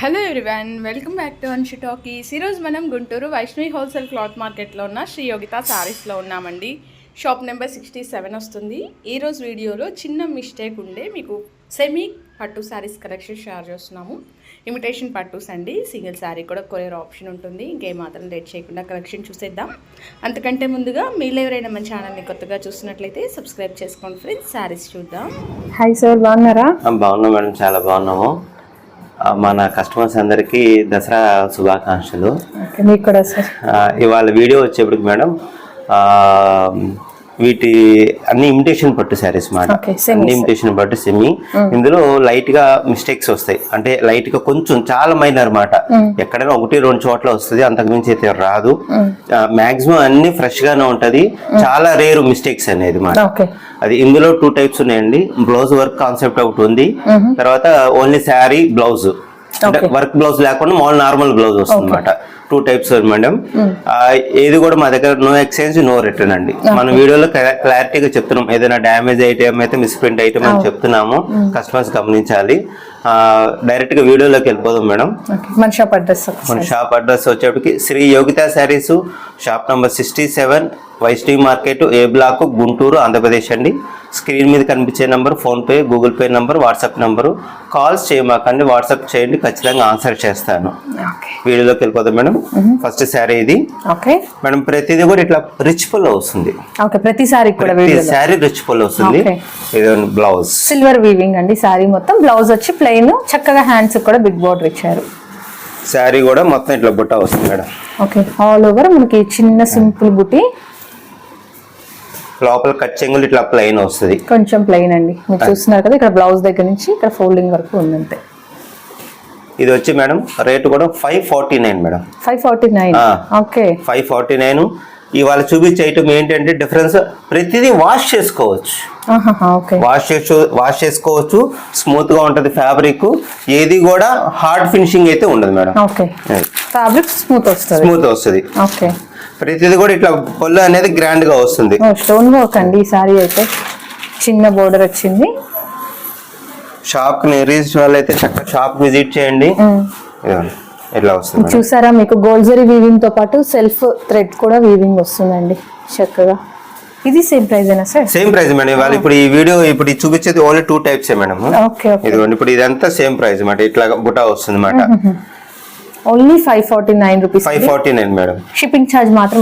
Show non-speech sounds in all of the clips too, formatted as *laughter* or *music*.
Hello everyone welcome back to Anshi talkies ఈరోజు మనం Guntur Vaishnavi wholesale cloth మార్కెట్లో ఉన్న శ్రీ యోగిత శారీస్లో ఉన్నామండి. షాప్ నెంబర్ సిక్స్టీ సెవెన్ వస్తుంది ఈరోజు వీడియోలో చిన్న మిస్టేక్ ఉండే మీకు సెమీ పట్టు శారీస్ కలెక్షన్ షేర్ చేస్తున్నాము. ఇమిటేషన్ పట్టుస్ అండి సింగిల్ శారీ కూడా కొరియర్ ఆప్షన్ ఉంటుంది. ఇంకేమాత్రం లేట్ చేయకుండా కలెక్షన్ చూసేద్దాం. అంతకంటే ముందుగా మీరు ఎవరైనా మన ఛానల్ని కొత్తగా చూస్తున్నట్లయితే సబ్స్క్రైబ్ చేసుకోండి ఫ్రెండ్స్ శారీస్ చూద్దాం. హాయ్ సార్ బాగున్నారా? బాగున్నాం మేడం చాలా బాగున్నాము. మన కస్టమర్స్ అందరికీ దసరా శుభాకాంక్షలు. ఓకే మీకు కూడా సార్. ఆ, ఇవాళ వీడియో వచ్చేప్పటికి మేడం వీటి అన్ని ఇమిటేషన్ పట్టు శారీస్ మాట. అన్ని ఇమిటేషన్ పట్టు సెమీ ఇందులో లైట్గా మిస్టేక్స్ వస్తాయి. అంటే లైట్గా కొంచెం చాలా మైనర్ మాట. ఎక్కడైనా ఒకటి రెండు చోట్ల వస్తుంది అంతకు మించి అయితే రాదు. మాక్సిమం అన్ని ఫ్రెష్ గానే ఉంటది. చాలా రేరు మిస్టేక్స్ అనేది మాట అది ఇందులో టూ టైప్స్ ఉన్నాయండి. బ్లౌజ్ వర్క్ కాన్సెప్ట్ ఒకటి ఉంది. తర్వాత ఓన్లీ శారీ బ్లౌజ్ అంటే వర్క్ బ్లౌజ్ లేకుండా మామూలు నార్మల్ బ్లౌజ్ వస్తుంది అనమాట టూ టైప్స్ మేడం. ఆ, ఏది కూడా మా దగ్గర నో ఎక్స్చేంజ్ నో రిటర్న్ అండి. మన వీడియోలో క్లారిటీగా చెప్తున్నాం. ఏదైనా డ్యామేజ్ ఐటమ్ అయితే మిస్ప్రింట్ ఐటమ్ అని చెప్తున్నాము. కస్టమర్స్ గమనించాలి. డైరెక్ట్గా వీడియోలోకి వెళ్ళిపోదాం మేడం. మన షాప్ అడ్రస్ మన షాప్ అడ్రస్ వచ్చేప్పటికి Shri Yogitha saris shop number sixty seven Vaishnavi market A block Guntur Andhra Pradesh అండి. స్క్రీన్ మీద కనిపించే number PhonePe Google pay number WhatsApp number calls చేయమాకండి వాట్సాప్ చేయండి ఖచ్చితంగా ఆన్సర్ చేస్తాను. వీడియోలోకి వెళ్ళిపోతాం మేడం. ఫస్ట్ శారీ ఇది. ఓకే. మేడం ప్రతిదీ కూడా ఇట్లా రిచ్ పుల్ వస్తుంది. ఓకే ప్రతిసారి కూడా ప్రతి వీడియోలో. శారీ రిచ్ పుల్ వస్తుంది. ఇది బ్లౌజ్ సిల్వర్ వీవింగ్ అండి సారీ మొత్తం. బ్లౌజ్ వచ్చి ప్లెయిన్ చక్కగా హ్యాండ్స్ కూడా బిగ్ బోర్డర్ ఇచ్చారు. శారీ కూడా మొత్తం ఇట్లా బుట్ట వస్తుంది మేడం. ఓకే ఆల్ ఓవర్ మనకి చిన్న సింపుల్ బుటీ లోపల కట్ చెంగులు ఇట్లా ప్లెయిన్ వస్తుంది. కొంచెం ప్లెయిన్ అండి. మీరు చూస్తున్నారు కదా ఇక్కడ బ్లౌజ్ దగ్గర నుంచి ఇక్కడ ఫోల్డింగ్ వరకు ఉందంతే. ఇది వచ్చి మేడం రేట్ కూడా five forty nine madam. Five forty nine. Okay. Five forty nine ఇవాళ చూపించే ఐటమ్ ఏంటంటే డిఫరెన్స్ ప్రతిదీ వాష్ చేసుకోవచ్చు. వాష్ చేసు వాష్ చేసుకోవచ్చు. స్మూత్గా ఉంటది ఫ్యాబ్రిక్ ఏది కూడా హార్డ్ ఫినిషింగ్ అయితే ఉండదు మేడం. ఓకే. ఫ్యాబ్రిక్ స్మూత్ వస్తుంది. స్మూత్ వస్తుంది. ఓకే. ప్రతిదీ కూడా ఇట్లా పొల్లు అనేది గ్రాండ్గా వస్తుంది. స్టోన్ వర్క్ అండి ఈ సారీ అయితే. చిన్న బోర్డర్ వచ్చింది. షాప్కి రీచ్ వాళ్ళైతే చక్కగా షాప్ విజిట్ చేయండి. ఇట్లా వస్తుంది. చూసారా మీకు గోల్జరీ వీవింగ్తో పాటు సెల్ఫ్ థ్రెడ్ కూడా వీవింగ్ వస్తుందండి. చక్కగా. ఇది సేమ్ ప్రైస్ అయినా సార్? Same price madam. ఇవాళ ఇప్పుడు ఈ వీడియో ఇప్పుడు చూపించేది only two types madam. Okay okay. ఇదిగోండి ఇప్పుడు ఇదంతా సేమ్ ప్రైస్ అన్నమాట ఇట్లా బుటా వస్తుంది అన్నమాట only five forty nine rupees five forty nine madam. Shipping charge మాత్రం.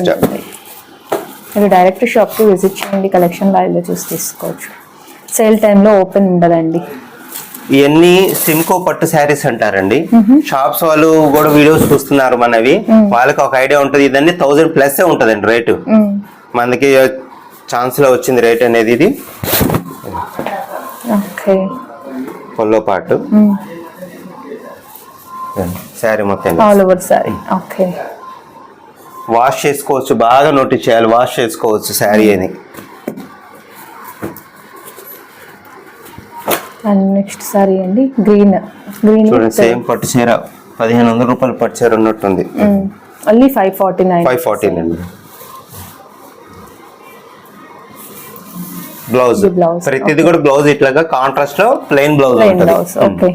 ఉంటుంది. మీరు డైరెక్ట్ షాప్కి విజిట్ చేయండి. కలెక్షన్ లైవ్ చూసి తీసుకోవచ్చు. సేల్ టైంలో ఓపెన్ ఉండదండి. ఇవన్నీ సిమ్కో పట్టు శారీస్ అంటారండి. షాప్స్ వాళ్ళు కూడా వీడియోస్ చూస్తున్నారు మనవి. వాళ్ళకి ఒక ఐడియా ఉంటది. ఇదన్నీ థౌజండ్ ప్లస్ ఉంటదండి రేటు. మనకి ఛాన్స్లో వచ్చింది రేట్ అనేది ఇది. ఓకే. పొల్లో పాటు. శారీ మొత్తం all over sari okay. Wash చేసుకోవచ్చు. బాగా నోటీస్ చేయాలి వాష్ చేసుకోవచ్చు శారీ అని. అండ్ నెక్స్ట్ సారీ అండి గ్రీన్. గ్రీన్ చూడండి సేమ్ పట్టు చీర పదిహేను వందల రూపాయలు పట్టు చీర ఉన్నట్టుంది. Only five forty nine five fourteen అండి బ్లౌజ్ blouse, ప్రతిది కూడా బ్లౌజ్ ఇట్లాగా కాంట్రాస్ట్లో ప్లెయిన్ బ్లౌజ్ బ్లౌజ్ ఓకే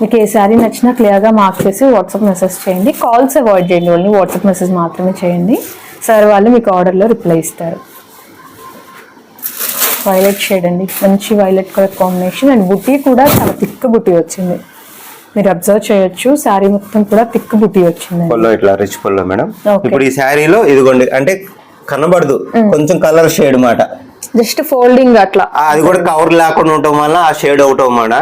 మీకు ఏ శారీ నచ్చినా క్లియర్గా మార్క్ చేసి వాట్సాప్ మెసేజ్ చేయండి. కాల్స్ అవాయిడ్ చేయండి ఓన్లీ వాట్సాప్ మెసేజ్ మాత్రమే చేయండి. సార్ వాళ్ళు మీకు ఆర్డర్లో రిప్లై ఇస్తారు. వైలెట్ షేడ్ అండి. మంచి వైలెట్ కలర్ కాంబినేషన్ అండ్ బుట్టి కూడా చాలా థిక్ బుట్టి వచ్చింది. మీరు అబ్జర్వ్ చేయొచ్చు. శారీ మొత్తం కూడా థిక్ బుట్టి వచ్చింది. పొల్లో ఇట్లా రిచ్ పొల్లో మేడం. ఇప్పుడు ఈ శారీలో ఇదిగోండి అంటే కనబడదు. కొంచెం కలర్ షేడ్ మాట. జస్ట్ ఫోల్డింగ్ అట్లా. అది కూడా కవర్ లేకుండా ఉండటం వల్ల ఆ షేడ్ అవటం మాట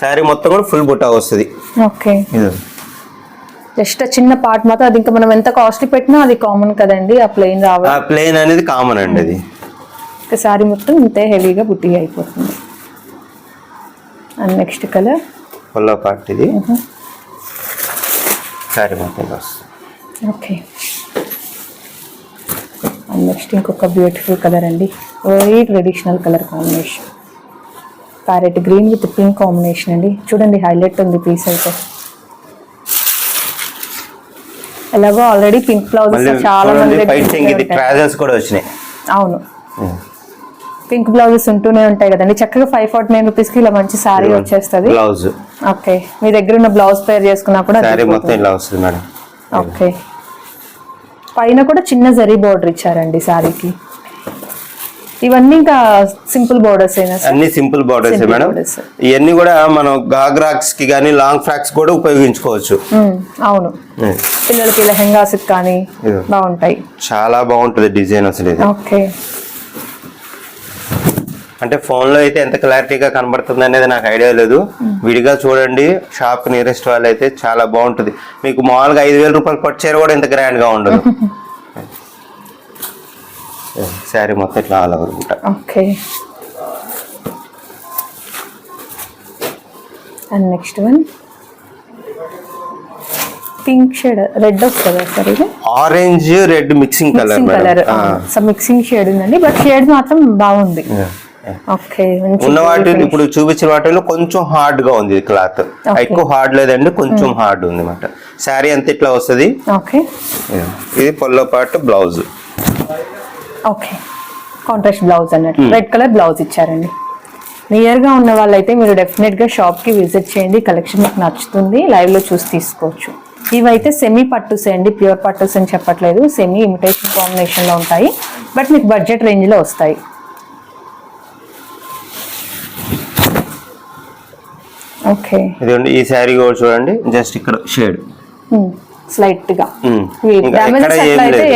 శారీ మొత్తం కూడా ఫుల్ బుట్టా వస్తుంది. ఓకే జస్ట్ చిన్న పార్ట్ మాత్రం అది ఇంకా మనం ఎంత కాస్ట్లీ పెట్టినా అది కామన్ కదండి. ఆ ప్లెయిన్ రావాలి. ఆ ప్లేన్ అనేది కామన్ అండి అది. ఒక సారీ మొత్తం ఇంతే హెవీగా బుట్టి అయిపోతుంది. అండ్ నెక్స్ట్ కలర్ పొల్లో పార్ట్ ఇది. శారీ మొత్తం ఇలా వస్తుంది. ఓకే అండ్ నెక్స్ట్ ఇంకొక బ్యూటిఫుల్ కలర్ అండి. Very traditional colour combination parrot green with pink combination అండి. చూడండి హైలైట్ ఉంది పీస్ అయితే. ఎలాగో ఆల్రెడీ పింక్ బ్లౌజ్ చాలా మంది కూడా వచ్చినాయి. అవును. పింక్ బ్లౌజెస్ ఉంటూనే ఉంటాయి కదండి. చక్కగా ఫైవ్ ఫార్టీ నైన్ రూపీస్కి ఇలా మంచి శారీ వచ్చేస్తుంది. బ్లౌజ్ ఓకే మీ దగ్గర ఉన్న బ్లౌజ్ పేర్ చేసుకున్నా కూడా శారీ మొత్తం ఇలా వస్తుంది మేడం. ఓకే పైన కూడా చిన్న జరీ బోర్డర్ ఇచ్చారండి శారీకి ఇవన్నీ ఇంకా సింపుల్ బోర్డర్స్ సార్? అన్ని సింపుల్ బార్డర్స్ మేడం. ఇవన్నీ కూడా మనం గాగ్రాక్స్కి కానీ లాంగ్ ఫ్రాక్స్ కూడా ఉపయోగించుకోవచ్చు. ఉమ్, అవును. పిల్లలకి లెహెంగాస్ కానీ. బాగుంటాయి. చాలా బాగుంటుంది డిజైన్ అసలు ఓకే అంటే ఫోన్లో అయితే ఎంత క్లారిటీగా కనబడుతుంది అనేది నాకు ఐడియా లేదు. విడిగా చూడండి షాప్ నియరెస్ట్ వాళ్ళు అయితే చాలా బాగుంటుంది. మీకు మామూలుగా ఐదు వేల రూపాయలు పట్టు చీర కూడా ఇంత గ్రాండ్గా ఉండదు. *laughs* శారీ మొత్తం ఇట్లా all over okay and next one pink shade red వస్తుందా సార్ ఇది orange red mixing colour mixing colour mixing shade ఉందండి బట్ షేడ్ మాత్రం బాగుంది. ఉన్న వాటిలో ఇప్పుడు చూపించిన వాటిలో కొంచెం హార్డ్గా ఉంది క్లాత్. ఎక్కువ హార్డ్ లేదండి కొంచెం హార్డ్ ఉంది అనమాట శారీ అంత ఇట్లా వస్తుంది? ఓకే. ఇది పొల్లో పాటు బ్లౌజ్. ఓకే. కాంట్రాస్ట్ బ్లౌజ్ అన్నట్టు. రెడ్ కలర్ బ్లౌజ్ ఇచ్చారండి. నియర్గా ఉన్న వాళ్ళైతే మీరు డెఫినెట్గా షాప్కి విజిట్ చేయండి కలెక్షన్ మీకు నచ్చుతుంది లైవ్లో చూసి తీసుకోవచ్చు. ఇవైతే సెమీ పట్టుస్ అండి ప్యూర్ పట్టుస్ అని చెప్పట్లేదు సెమీ ఇమిటేషన్ కాంబినేషన్లో ఉంటాయి. బట్ మీకు బడ్జెట్ రేంజ్లో వస్తాయి. ఓకే. ఇదిగోండి ఈ శారీ కూడా చూడండి. జస్ట్ ఇక్కడ షేడ్. స్లైట్గా.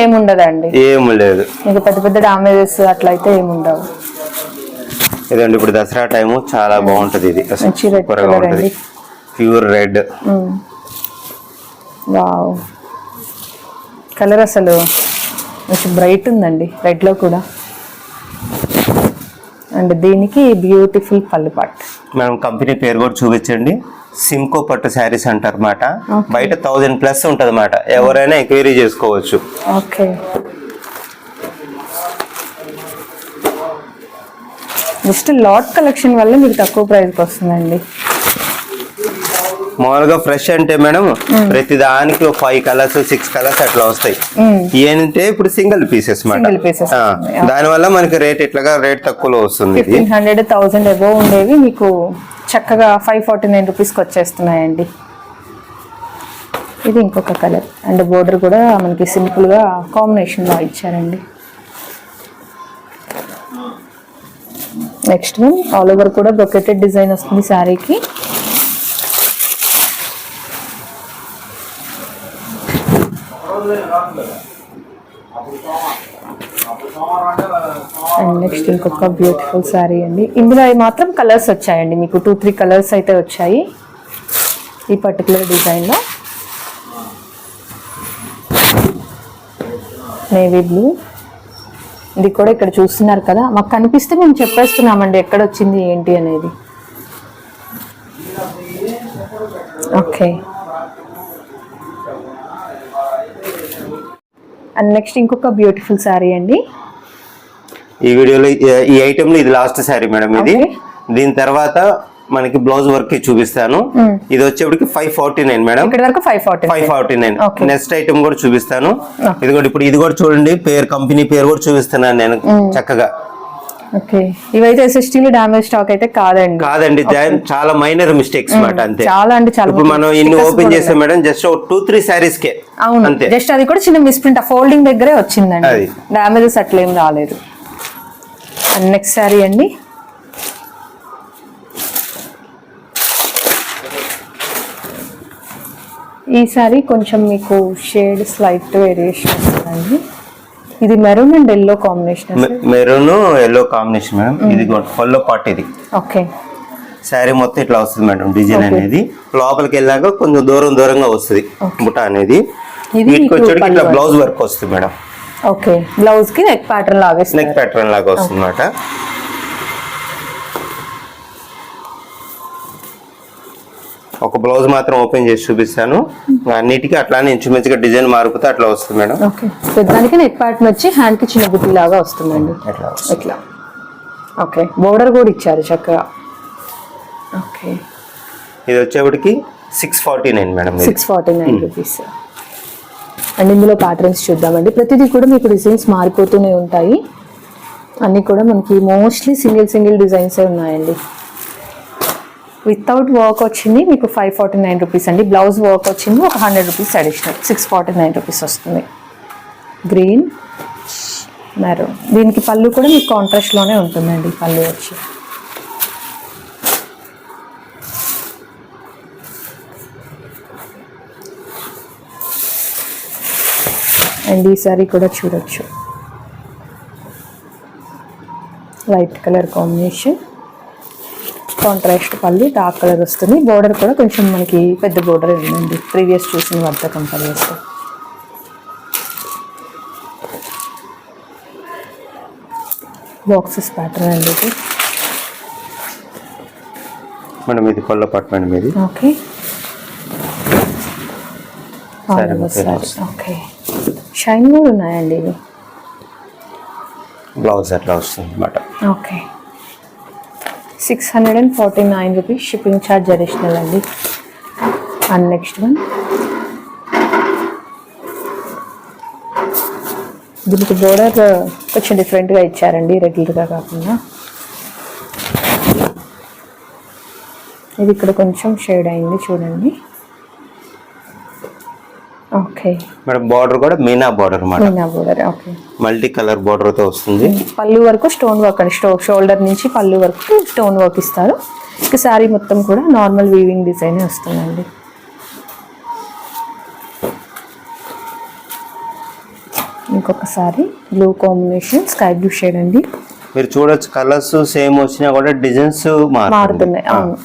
ఏముండదండి. ఏం లేదు. మీకు పెద్ద పెద్ద డామేజెస్ అట్లా అయితే ఏముండవు. ఇదండి ఇప్పుడు దసరా టైము చాలా బాగుంటది ఇది. సూపర్గా ఉంటది. Pure red wow. కలర్ అసలు బ్రైట్ ఉందండి రెడ్లో కూడా. అండ్ దీనికి బ్యూటిఫుల్ పళ్ళు పాట్ మనం కంపెనీ పేరు కూడా చూపించండి. సిమ్కో పట్టు శారీస్ అంటారు అన్నమాట Okay. బయట థౌజండ్ ప్లస్ ఉంటది అన్నమాట ఎవరైనా ఎంక్వైరీ చేసుకోవచ్చు. ఓకే జస్ట్ లాట్ కలెక్షన్ వల్ల మీకు తక్కువ ప్రైస్కి వస్తుందండి. మామూలుగా ఫ్రెష్ అంటే మేడం ప్రతి దానికి ఫైవ్ కలర్స్ సిక్స్ కలర్స్ అట్లా వస్తాయి. ఏంటంటే ఇప్పుడు సింగిల్ పీసెస్ వస్తుంది. దాని వల్ల మనకి రేట్ ఇట్లాగా రేట్ తక్కువలో వస్తుంది హండ్రెడ్ థౌసండ్ ఎబో ఉండేవి మీకు చక్కగా ఫైవ్ ఫార్టీ నైన్ రూపీస్కి వచ్చేస్తున్నాయండి. ఇది ఇంకొక కలర్ అండ్ బోర్డర్ కూడా మనకి సింపుల్గా కాంబినేషన్లో ఇచ్చారండి. నెక్స్ట్ ఆల్ ఓవర్ కూడా బ్రొకెటెడ్ డిజైన్ వస్తుంది శారీకి. అండ్ నెక్స్ట్ ఇంకొక బ్యూటిఫుల్ శారీ అండి. ఇందులో అవి మాత్రం కలర్స్ వచ్చాయండి. మీకు టూ త్రీ కలర్స్ అయితే వచ్చాయి. ఈ పర్టికులర్ డిజైన్లో నేవీ బ్లూ ఇది కూడా ఇక్కడ చూస్తున్నారు కదా. మాకు కనిపిస్తే మేము చెప్పేస్తున్నామండి ఎక్కడ వచ్చింది ఏంటి అనేది. ఓకే అండ్ నెక్స్ట్ ఇంకొక బ్యూటిఫుల్ శారీ అండి. ఈ వీడియోలో ఈ- ఈ ఐటమ్లో ఇది లాస్ట్ శారీ మేడం ఇది. దీని తర్వాత మనకి బ్లౌజ్ వర్క్ చూపిస్తాను. ఇది వచ్చేప్పటికి five forty nine madam five forty nine. Next item కూడా చూపిస్తాను. ఇది కూడా ఇప్పుడు ఇది కూడా చూడండి పేరు కంపెనీ పేరు కూడా చూపిస్తున్నాను నేను చక్కగా. ఓకే. ఇవైతే ఎస్ఎస్టీలు డామేజ్ స్టాక్ అయితే కాదండి. కాదండి చాలా మైనర్ మిస్టేక్స్ మాట అంతే. చాలా అంటే చాలా ఇప్పుడు మనం ఇన్ని ఓపెన్ చేసాం madam just two three saris కే. అవును. జస్ట్ అది కూడా చిన్న మిస్ప్రింట్ ఆ ఫోల్డింగ్ దగ్గరే వచ్చిందండి. అది. డామేజెస్ అట్లేం రాలేదు. నెక్స్ట్ శారీ అండి. ఈ సారీ కొంచెం మీకు షేడ్ స్లైట్ వేరియేషన్ వస్తుందండి. ఇది maroon and yellow combination maroon yellow combination madam. ఇది ఫల్లో పాట్ ఇది. ఓకే. శారీ మొత్తం ఇట్లా వస్తుంది మేడం డిజైన్. అనేది. లోపలికి వెళ్ళాక కొంచెం దూరం దూరంగా వస్తుంది బుట్ట అనేది. వీటికి వచ్చేటికి ఇట్లా బ్లౌజ్ వర్క్ వస్తుంది మేడం. ఓకే. బ్లౌజ్కి నెక్ ప్యాటర్న్ లాగా నెక్. ప్యాటర్న్ లాగా వస్తుంది అనమాట ఒక బ్లౌజ్ మాత్రం ఓపెన్ చేసి చూపిస్తాను. అన్నిటికీ అట్లానే ఇంచుమించుగా డిజైన్ మారిపోతే అట్లా వస్తుంది మేడం. ఓకే. పెద్దానికి నెక్ ప్యాటర్న్ వచ్చి హ్యాండ్కి చిన్న బుట్టి లాగా వస్తుందండి. ఇట్లా. ఓకే. బోర్డర్ కూడా ఇచ్చారు చక్కగా. ఓకే. ఇది వచ్చేప్పటికి six forty nine madam. Six forty nine rupees and ఇందులో ప్యాటర్న్స్ చూద్దామండి. ప్రతిదీ కూడా మీకు డిజైన్స్ మారిపోతూనే ఉంటాయి. అన్నీ కూడా మనకి మోస్ట్లీ సింగిల్ సింగిల్ డిజైన్స్ ఉన్నాయండి. వితౌట్ వర్క్ వచ్చింది మీకు ఫైవ్ ఫార్టీ నైన్ రూపీస్ అండి. బ్లౌజ్ వర్క్ వచ్చింది ఒక hundred rupees additional six forty nine rupees వస్తుంది. గ్రీన్ మెరూన్ దీనికి పళ్ళు కూడా మీకు కాంట్రాస్ట్లోనే ఉంటుందండి పళ్ళు వచ్చి. అండ్ ఈ సారీ కూడా చూడొచ్చు. వైట్ కలర్ కాంబినేషన్ కాంట్రాస్ట్ పళ్ళు డార్క్ కలర్ వస్తుంది. బోర్డర్ కూడా కొంచెం మనకి పెద్ద బోర్డర్ ఉందండి. ప్రీవియస్ చూసిన వద్ద కంపేర్ చేస్తే. బాక్సెస్ ప్యాటర్న్ అండి ఇది. మేడం ఇది కొల్ల పట్టు మేడం ఇది ఓకే ఓకే షైన్ కూడా ఉన్నాయండి ఇవి. బ్లౌజ్ అట్లా వస్తుంది okay six hundred and forty nine rupees shipping charge additional అండి. అండ్ నెక్స్ట్ వన్ దీనికి బోర్డర్ uh, కొంచెం డిఫరెంట్గా ఇచ్చారండి రెగ్యులర్గా కాకుండా. ఇది ఇక్కడ కొంచెం షేడ్ అయింది చూడండి. మేడం బార్డర్ కూడా మీనా బార్డర్ అనమాట మీనా బోర్డర్ ఓకే. మల్టీ కలర్ బార్డర్తో వస్తుంది. పళ్ళు వరకు స్టోన్ వర్క్ అండి. షోల్డర్ నుంచి పళ్ళు వరకు స్టోన్ వర్క్ ఇస్తారు. ఇక శారీ మొత్తం కూడా నార్మల్ వీవింగ్ డిజైన్ వస్తుందండి. ఇంకొక sari blue combination sky blue shade అండి. మీరు చూడొచ్చు కలర్స్ సేమ్ వచ్చినా కూడా డిజైన్స్ మారుతున్నాయి. అవును.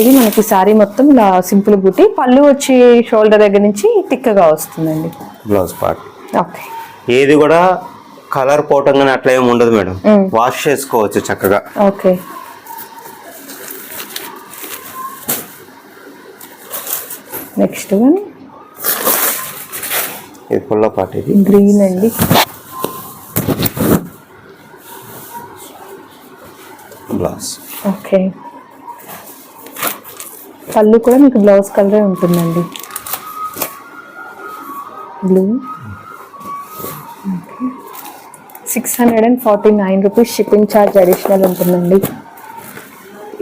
ఇది మనకి సారీ మొత్తం ఇలా సింపుల్ బుట్టి పళ్ళు వచ్చి షోల్డర్ దగ్గర నుంచి తిక్కగా వస్తుందండి. Blouse part. ఓకే. ఏది కూడా కలర్ పోవటం కానీ అట్లా ఏమి ఉండదు మేడం. వాష్ చేసుకోవచ్చు చక్కగా. ఓకే. Next one. ఇది పుల్ల పార్ట్ ఇది. గ్రీన్ అండి. బ్లౌజ్. ఓకే. పళ్ళు కూడా మీకు బ్లౌజ్ కలరే ఉంటుందండి. Blue six hundred and forty nine rupees shipping charge additional ఉంటుందండి.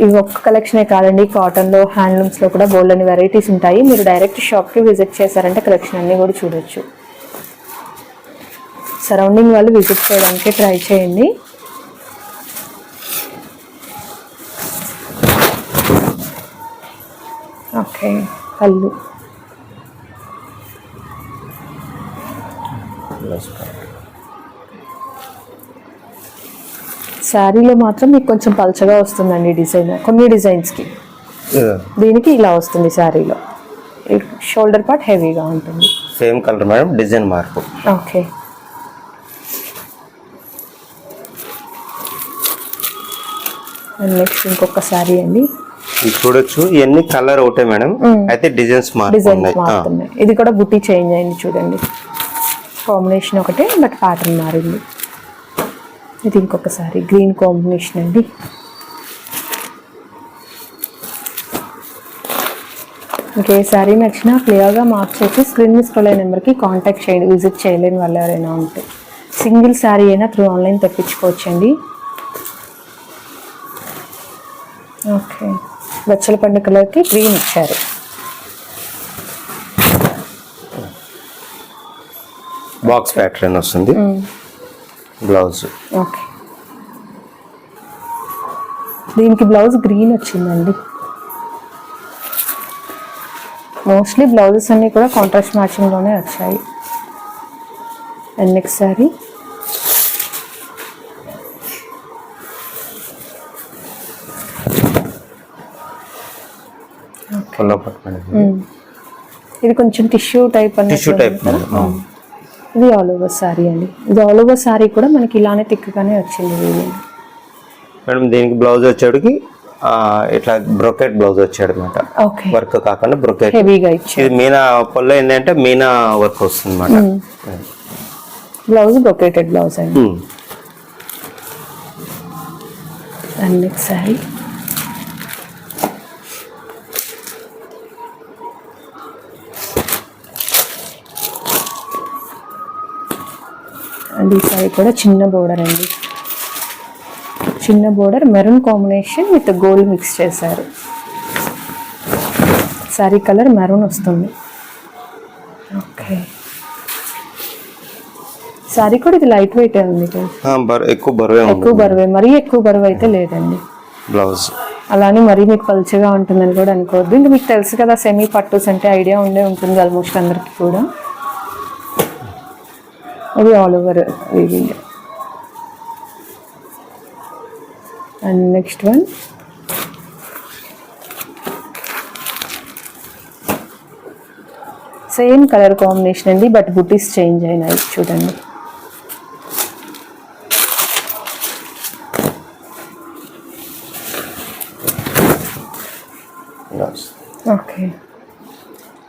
ఇవి ఒక్క కలెక్షనే కాదండి కాటన్లో హ్యాండ్లూమ్స్లో కూడా బోల్డ్ అని వెరైటీస్ ఉంటాయి. మీరు డైరెక్ట్ షాప్కి విజిట్ చేశారంటే కలెక్షన్ అన్నీ కూడా చూడొచ్చు. సరౌండింగ్ వాళ్ళు విజిట్ చేయడానికి ట్రై చేయండి. ఓకే పార్ట్ శారీలో మాత్రం మీకు కొంచెం పల్చగా వస్తుందండి డిజైన్. కొన్ని డిజైన్స్కి. దీనికి ఇలా వస్తుంది శారీలో. షోల్డర్ పార్ట్ హెవీగా ఉంటుంది. సేమ్ కలర్ మేడం డిజైన్ మార్పు. ఓకే. అండ్ నెక్స్ట్ ఇంకొక శారీ అండి. చూడొచ్చు. ఇవన్నీ కలర్ ఒకటే మేడం. అయితే డిజైన్స్ మారుతున్నాయి ఇది కూడా బుట్టి చేంజ్ అయింది చూడండి. కాంబినేషన్ ఒకటే బట్ ప్యాటర్న్ మారింది. ఇది ఇంకొక సారీ గ్రీన్ కాంబినేషన్ అండి. మీకు ఏ శారీ నచ్చినా క్లియర్గా మార్క్ చేసి స్క్రీన్ స్క్రోల్ అయిన నెంబర్కి కాంటాక్ట్ చేయండి. విజిట్ చేయలేని వాళ్ళు ఎవరైనా ఉంటే. సింగిల్ శారీ అయినా త్రూ ఆన్లైన్ తెప్పించుకోవచ్చండి. ఓకే. బచ్చల పండు కలర్కి గ్రీన్ ఇచ్చారు. బాక్స్ ప్యాటర్న్ వస్తుంది. Blouse okay. దీనికి బ్లౌజ్ గ్రీన్ వచ్చిందండి. మోస్ట్లీ బ్లౌజెస్ అన్నీ కూడా కాంట్రాస్ట్ మ్యాచింగ్లోనే వచ్చాయి. అండ్ నెక్స్ట్ సారీ పుల్ల పార్ట్ మేడం ఇది కొంచెం టిష్యూ టైప్ టిష్యూ టైప్. ఇది ఆల్ ఓవర్ సారీ అండి. ఇది ఆల్ ఓవర్ సారీ కూడా మనకి ఇలానే తిక్కగానే వచ్చింది మేడం దీనికి బ్లౌజ్ వచ్చేటికి ఇట్లా బ్రొకెట్ బ్లౌజ్ వచ్చాడు అనమాట ఓకే. వర్క్ కాకుండా బ్రొకెట్. హెవీగా ఇది మీనా పొల్ల ఏంటంటే మీనా వర్క్ వస్తుంది అనమాట బ్లౌజ్ బ్రొకేటెడ్ బ్లౌజ్ అండి. And next sari. అండ్ ఈ సారీ కూడా చిన్న బోర్డర్ అండి. చిన్న border maroon combination with gold mix చేశారు. సారీ కలర్ మెరూన్ వస్తుంది. ఓకే సారీ కూడా ఇది లైట్ వెయిట్ ఉంది ఎక్కువ బరువే ఎక్కువ బరువే మరీ ఎక్కువ బరువు అయితే లేదండి. బ్లౌజ్ అలానే మరీ మీకు పలుచగా ఉంటుందని కూడా అనుకోవద్దు. ఇంకా మీకు తెలుసు కదా సెమీ పట్టుస్ అంటే ఐడియా ఉండే ఉంటుంది ఆల్మోస్ట్ అందరికి కూడా. ఇది all over weaving and next one same colour combination అండి బట్ బుటీస్ చేంజ్ అయినాయి చూడండి బ్లౌజ్ ఓకే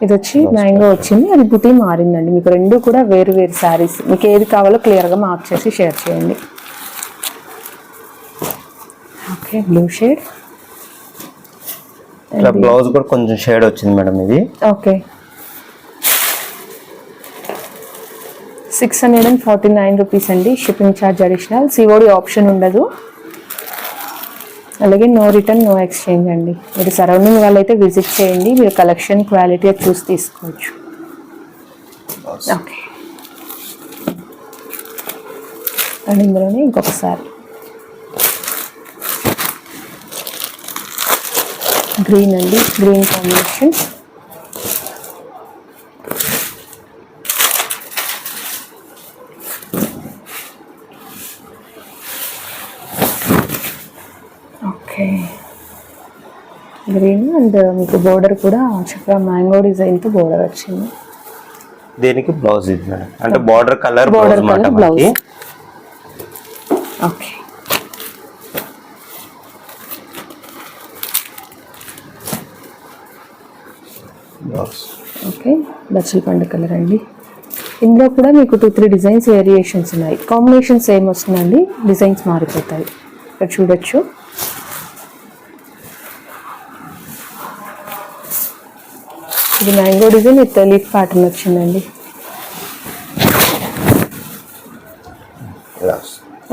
ఇది వచ్చి మ్యాంగో వచ్చింది. అది బుటీ మారిందండి. మీకు రెండు కూడా వేరు వేరు శారీస్. మీకు ఏది కావాలో క్లియర్గా మార్క్ చేసి షేర్ చేయండి. ఓకే బ్లూ షేడ్ ఇట్లా బ్లౌజ్ కూడా కొంచెం షేడ్ వచ్చింది మేడం ఇది. Okay six hundred and forty nine rupees అండి shipping charge additional COD option ఉండదు. అలాగే నో రిటర్న్ నో ఎక్స్చేంజ్ అండి. మీరు సరౌండింగ్ వాళ్ళైతే విజిట్ చేయండి. మీరు కలెక్షన్ క్వాలిటీ చూసి తీసుకోవచ్చు. ఓకే అండ్ ఇందులోనే ఇంకొకసారి. గ్రీన్ అండి. Green combination okay green and మీకు బోర్డర్ కూడా చక్కగా మ్యాంగో డిజైన్తో బోర్డర్ వచ్చింది. దీనికి? బ్లౌజ్ ఇది మేడం. అంటే బార్డర్ కలర్ Border బ్లౌజ్ మాట colour blouse. మనకి. ఓకే బ్లౌజ్ ఓకే బచ్చల పండు కలర్ అండి. ఇందులో కూడా మీకు టూ త్రీ డిజైన్స్ వేరియేషన్స్ ఉన్నాయి. కాంబినేషన్ సేమ్ వస్తుందండి? డిజైన్స్ మారిపోతాయి. ఇక్కడ చూడొచ్చు. ఇది mango design with leaf pattern వచ్చిందండి.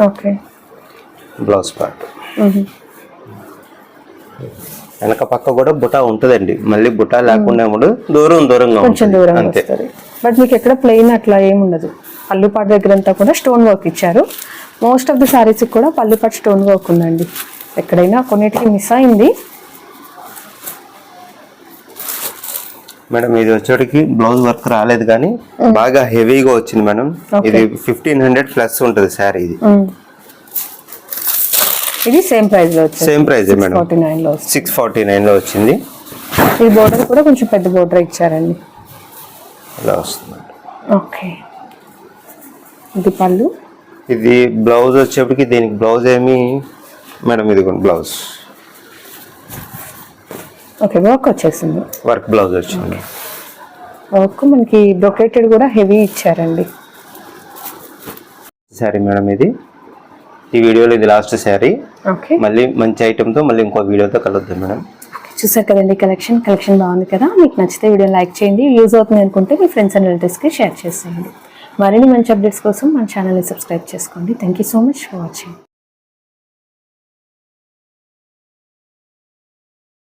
ఓకే. బ్లౌజ్ పార్ట్ వెనక పక్క కూడా బుటా ఉంటుందండి. మళ్ళీ బుటా లేకుండా కూడా దూరం దూరంగా కొంచెం ఉంటుంది. దూరంగా అంతే. బట్ మీకు ఎక్కడ ప్లెయిన్ అట్లా ఏమి ఉండదు. పళ్ళుపాటు దగ్గర అంతా కూడా స్టోన్ వర్క్ ఇచ్చారు. మోస్ట్ ఆఫ్ ది సారీస్ కూడా పళ్ళుపాటు స్టోన్ వర్క్ ఉందండి. ఎక్కడైనా కొన్నిటికి మిస్ అయింది. మేడం ఇది వచ్చేటికి బ్లౌజ్ వర్క్ రాలేదు కానీ బాగా హెవీగా వచ్చింది మేడం. ఇది ఫిఫ్టీన్ హండ్రెడ్ ప్లస్ ఉంటుంది శారీ ఇది. ఇది సేమ్ ప్రైస్లో సేమ్ ప్రైస్ మేడం. ఫార్టీ నైన్లో సిక్స్ ఫార్టీ నైన్లో వచ్చింది. ఈ బోర్డర్ కూడా కొంచెం పెద్ద బోర్డర్ ఇచ్చారండి. ఇలా వస్తుంది ఓకే. ఇది పళ్ళు. ఇది బ్లౌజ్ వచ్చేప్పటికి దీనికి బ్లౌజ్ ఏమి? మేడం ఇది బ్లౌజ్ ఓకే వర్క్ వచ్చేసింది. వర్క్ బ్లౌజ్ వచ్చింది. వర్క్ మనకి బ్రొకేటెడ్ కూడా హెవీ ఇచ్చారండి. శారీ మేడం ఇది. ఈ వీడియోలో ఇది లాస్ట్ శారీ ఓకే మళ్ళీ మంచి ఐటెంతో మళ్ళీ ఇంకో వీడియోతో కలుద్దాం మేడం. చూసారు కదండి కలెక్షన్ కలెక్షన్ బాగుంది కదా? మీకు నచ్చితే వీడియో లైక్ చేయండి. యూజ్ అవుతుంది అనుకుంటే మీ ఫ్రెండ్స్ అండ్ రిలేటివ్స్కి షేర్ చేసేయండి. మరిన్ని మంచి అప్డేట్స్ కోసం మన ఛానల్ని సబ్స్క్రైబ్ చేసుకోండి. Thank you so much for watching